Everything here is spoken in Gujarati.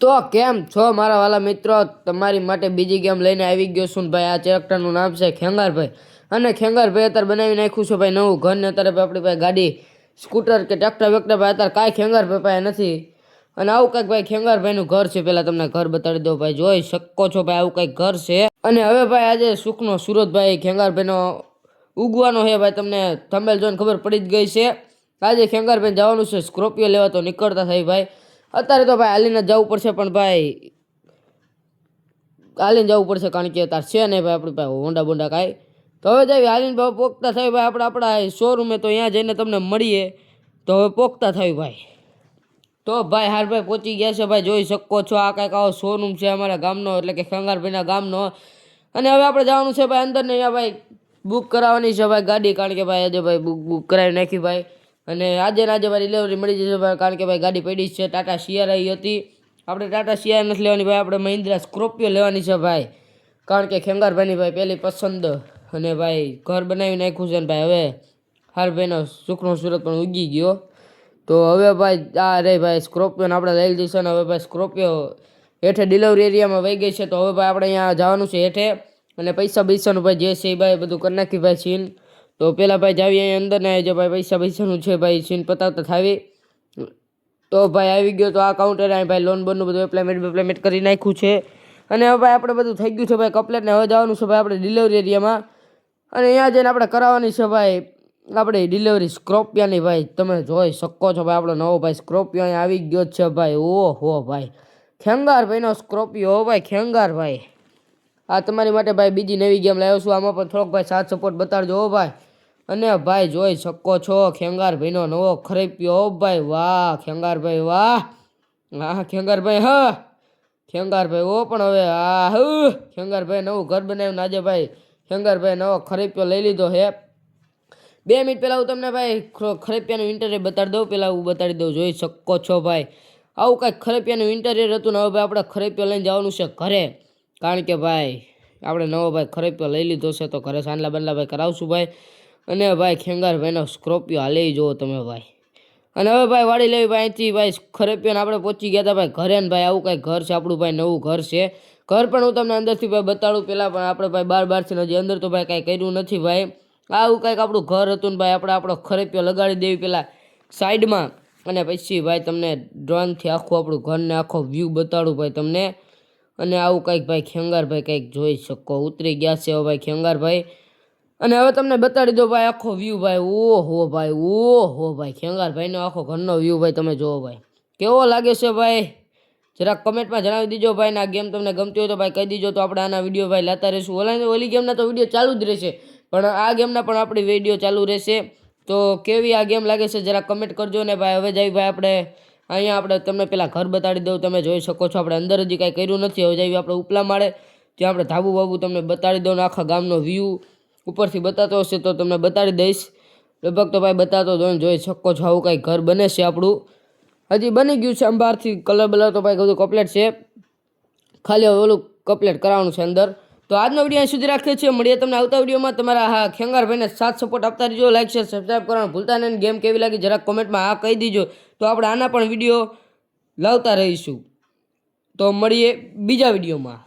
તો કેમ છો મારા વાલા મિત્રો? તમારી માટે બીજી ગેમ લઈને આવી ગયો છું ભાઈ. આ ચેરેક્ટરનું નામ છે ખેંગારભાઈ. અને ખેંગારભાઈ અત્યારે બનાવી નાખ્યું છે ભાઈ નવું ઘર ને અત્યારે આપણી પાસે ગાડી સ્કૂટર કે ટ્રેક્ટર વેક્ટર ભાઈ. અત્યારે કાંઈ ખેંગારભાઈ પાસે નથી. અને આવું કંઈક ભાઈ ખેંગારભાઈનું ઘર છે. પહેલાં તમને ઘર બતાડી દો ભાઈ. જોઈ શકો છો ભાઈ આવું કંઈક ઘર છે. અને હવે ભાઈ આજે સુખનો સુરતભાઈ ખેંગારભાઈનો ઉગવાનો છે ભાઈ. તમને થંબેલ જોઈને ખબર પડી જ ગઈ છે. આજે ખેંગારભાઈ જવાનું છે. સ્કોર્પિયો લેવા તો નીકળતા થઈ ભાઈ. અત્યારે તો ભાઈ હાલીને જવું પડશે, પણ ભાઈ હાલીને જવું પડશે કારણ કે અત્યારે છે નહીં ભાઈ આપણી પાસે હોન્ડા બોન્ડા કાંઈ. તો હવે જઈએ હાલીને ભાઈ પોખતા થયું ભાઈ, આપણે આપણા શોરૂમે તો અહીંયા જઈને તમને મળીએ. તો હવે પોખતા થયું ભાઈ. તો ભાઈ હાર ભાઈ પહોંચી ગયા છે ભાઈ, જોઈ શકો છો આ કાંઈક આવો શોરૂમ છે અમારા ગામનો, એટલે કે ખંગારભાઈના ગામનો. અને હવે આપણે જવાનું છે ભાઈ અંદર ને અહીંયા ભાઈ બુક કરાવવાની છે ભાઈ ગાડી, કારણ કે ભાઈ આજે ભાઈ બુક બુક કરાવી નાખી ભાઈ. અને આજે આજે ભાઈ ડિલિવરી મળી જશે ભાઈ, કારણ કે ભાઈ ગાડી પડી છે, ટાટા સિયારા હતી. આપણે ટાટા શિયાર નથી લેવાની ભાઈ, આપણે મહિન્દ્રા સ્કોર્પિયો લેવાની છે ભાઈ. કારણ કે ખેંગારભાઈની ભાઈ પહેલી પસંદ અને ભાઈ ઘર બનાવી નાખ્યું છે ને ભાઈ હવે. હારભાઈનો સુખનો સુરત પણ ઉગી ગયો. તો હવે ભાઈ આ રે ભાઈ સ્કોર્પિયોને આપણે લઈ લીધી છે ને હવે ભાઈ સ્કોર્પિયો હેઠે ડિલિવરી એરિયામાં વહી ગઈ છે. તો હવે ભાઈ આપણે અહીંયા જવાનું છે હેઠે. અને પૈસા બૈસાનું ભાઈ જે છે એ ભાઈ બધું કરી નાખી ભાઈ સીન. તો પહેલાં ભાઈ જાવી અહીંયા અંદર ને જે ભાઈ પૈસા પૈસાનું છે ભાઈ સીન પતાવતા થાવી તો ભાઈ આવી ગયો તો આ કાઉન્ટર અહીં ભાઈ લોન બોનનું બધું એપ્લાયમેન્ટ એપ્લાયમેન્ટ કરી નાખ્યું છે. અને હવે ભાઈ આપણે બધું થઈ ગયું છે ભાઈ કપ્લેટને હવે જવાનું છે ભાઈ આપણે ડિલિવરી એરિયામાં અને અહીંયા જઈને આપણે કરાવવાની છે ભાઈ આપણે ડિલિવરી સ્ક્રોપિયાની ભાઈ. તમે જોઈ શકો છો ભાઈ આપણો નવો ભાઈ સ્ક્રોપિયો અહીંયા આવી ગયો છે ભાઈ. ઓહો ભાઈ. ખેંગાર ભાઈનો સ્ક્રોપિયો હો ભાઈ, ખેંગાર ભાઈ. આ તમારી માટે ભાઈ બીજી નવી ગેમ લાવ્યો છું. આમાં પણ થોડોક ભાઈ સાથ સપોર્ટ બતાડજો હો ભાઈ. અને ભાઈ જોઈ શકો છો, ખેંગાર ભાઈનો નવો ખરેપ્યો. ભાઈ વાહ ખેંગારભાઈ વાહ. હા ખેંગારભાઈ હા. ખેંગારભાઈ ઓ પણ હવે આ હ. ખેંગારભાઈ નવું ઘર બનાવ્યું આજે ભાઈ ખેંગારભાઈ નવો ખરેપ્યો લઈ લીધો હે. બે મિનિટ પહેલાં હું તમને ભાઈ ખરેપિયાનું ઇન્ટરવ્યુ બતાડી દઉં, પહેલાં હું બતાડી દઉં, જોઈ શકો છો ભાઈ. આવું કાંઈક ખરેપિયાનું ઇન્ટરવ્યુ હતું ને હવે ભાઈ આપણે ખરેપિયો લઈને જવાનું છે ઘરે. કારણ કે ભાઈ, આપણે નવો ભાઈ ખરેપિયો લઈ લીધો છે, તો ઘરે સાંડલા બંડલા ભાઈ કરાવશું ભાઈ. અને ભાઈ ખેંગાર ભાઈનો સ્કોર્પિયો હાલે જુઓ તમે ભાઈ. અને હવે ભાઈ વાડી લેવી ભાઈ અહીંથી ભાઈ ખરેપિયાને આપણે પહોંચી ગયા હતા ભાઈ ઘરે ને ભાઈ આવું કાંઈ ઘર છે, આપણું ભાઈ નવું ઘર છે. ઘર પણ હું તમને અંદરથી ભાઈ બતાડું પહેલાં પણ આપણે ભાઈ બાર બારથી હજી અંદર તો ભાઈ કાંઈ કર્યું નથી ભાઈ. આવું કાંઈક આપણું ઘર હતું ને ભાઈ આપણે આપણો ખરેપિયો લગાડી દેવી પહેલાં સાઈડમાં. અને પછી ભાઈ તમને ડ્રોનથી આખું આપણું ઘરને આખો વ્યૂ બતાડું ભાઈ તમને. અને આવું કંઈક ભાઈ ખેંગારભાઈ કંઈક જોઈ શકો. ઉતરી ગયા છે ભાઈ ખેંગારભાઈ અને હવે તમને બતાડી દો ભાઈ, આખો વ્યૂ ભાઈ, ઓહો ભાઈ ઓહો ભાઈ ખેંગારભાઈનો આખો ઘરનો વ્યૂ ભાઈ તમે જુઓ ભાઈ. કેવો લાગે છે ભાઈ? જરા કમેન્ટમાં જણાવી દીજો ભાઈ આ ગેમ તમને ગમતી હોય તો ભાઈ કહી દીજો તો આપણે આના વીડિયો ભાઈ લાતા રહીશું. ઓલા ઓલી ગેમના તો વીડિયો ચાલુ જ રહેશે, પણ આ ગેમના પણ આપણી વીડિયો ચાલુ રહેશે. તો કેવી આ ગેમ લાગે છે જરા કમેન્ટ કરજો ને ભાઈ. હવે જઈ ભાઈ આપણે, અહીંયા આપણે તમને પેલા ઘર બતાડી દઉં. તમે જોઈ શકો છો આપણે અંદર હજી કાંઈ કર્યું નથી. હવે જઈએ આપણે ઉપલા માળે ત્યાં આપણે ધાબુ બાબુ તમને બતાડી દઉં ને આખા ગામનો વ્યૂ ઉપરથી બતાતો હશે તો તમને બતાડી દઈશ. લગભગ તો ભાઈ બતાતો તો જોઈ શકો છો આવું કાંઈ ઘર બને છે આપણું. હજી બની ગયું છે અંબારથી. કલર બલર તો ભાઈ બધું કમ્પ્લેટ છે. ખાલી ઓલું કમ્પ્લેટ કરાવવાનું છે અંદર. તો આજનો વીડિયો અહીં સુધી રાખીએ છીએ. મળીએ તમને આવતા વિડીયોમાં. તમારા હા ખેંગારભાઈને સાથ સપોર્ટ આપતા રહેજો. લાઈક શેર સબસ્ક્રાઈબ કરવાનું ભૂલતા નહીં. ગેમ કેવી લાગી જરાક કોમેન્ટમાં હા કહી દીજો. તો આપણે આના પણ વીડિયો લાવતા રહીશું. તો મળીએ બીજા વિડીયોમાં.